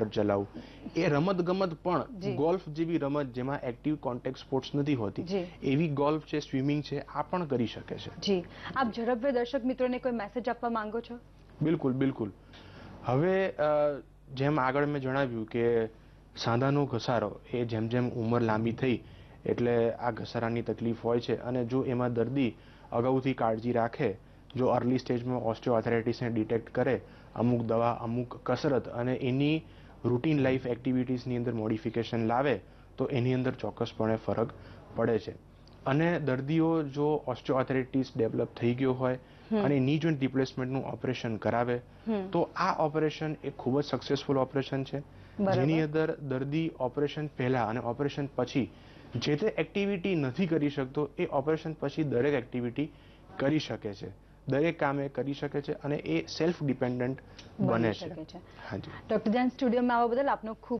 Scooter ચલાવવું એ રમત ગમત પણ ગોલ્ફ જેવી રમત જેમાં એક્ટિવ કોન્ટેક્ટ સ્પોર્ટ્સ નથી હોતી. એવી ગોલ્ફ છે સ્વિમિંગ છે આ પણ કરી શકે છે. જી. આપ ઝડપભેર દર્શક મિત્રોને કોઈ મેસેજ આપવા માંગો છો? બિલકુલ બિલકુલ. હવે જેમ આગળ મેં જણાવ્યું કે સાંધાનો ઘસારો એ જેમ જેમ ઉંમર લાંબી થઈ એટલે આ ઘસારાની તકલીફ હોય છે અને જો એમાં દર્દી અગાઉથી કાળજી રાખે જો અર્લી સ્ટેજમાં ઓસ્ટિયોઆર્થરાઇટિસને ડિટેક્ટ કરે અમુક દવા અમુક કસરત અને એની રૂટીન લાઈફ એક્ટિવિટીઝની અંદર મોડિફિકેશન લાવે તો એની અંદર ચોક્કસપણે ફરક પડે છે. અને દર્દીઓ જો ઓસ્ટિયોઆર્થરાઇટિસ ડેવલપ થઈ ગયો હોય અને ની જોઈન્ટ રિપ્લેસમેન્ટનું ઓપરેશન કરાવે તો આ ઓપરેશન એ ખૂબ જ સક્સેસફુલ ઓપરેશન છે. જેની અંદર દર્દી ઓપરેશન પહેલા અને ઓપરેશન પછી જે તે એક્ટિવિટી નથી કરી શકતો એ ઓપરેશન પછી દરેક એક્ટિવિટી કરી શકે છે. દરેક કામ એ કરી શકે છે અને એ સેલ્ફ ડિપેન્ડન્ટ બને છે. ડોક્ટર જૈન સ્ટુડિયોમાં આવવા બદલ આપનો ખૂબ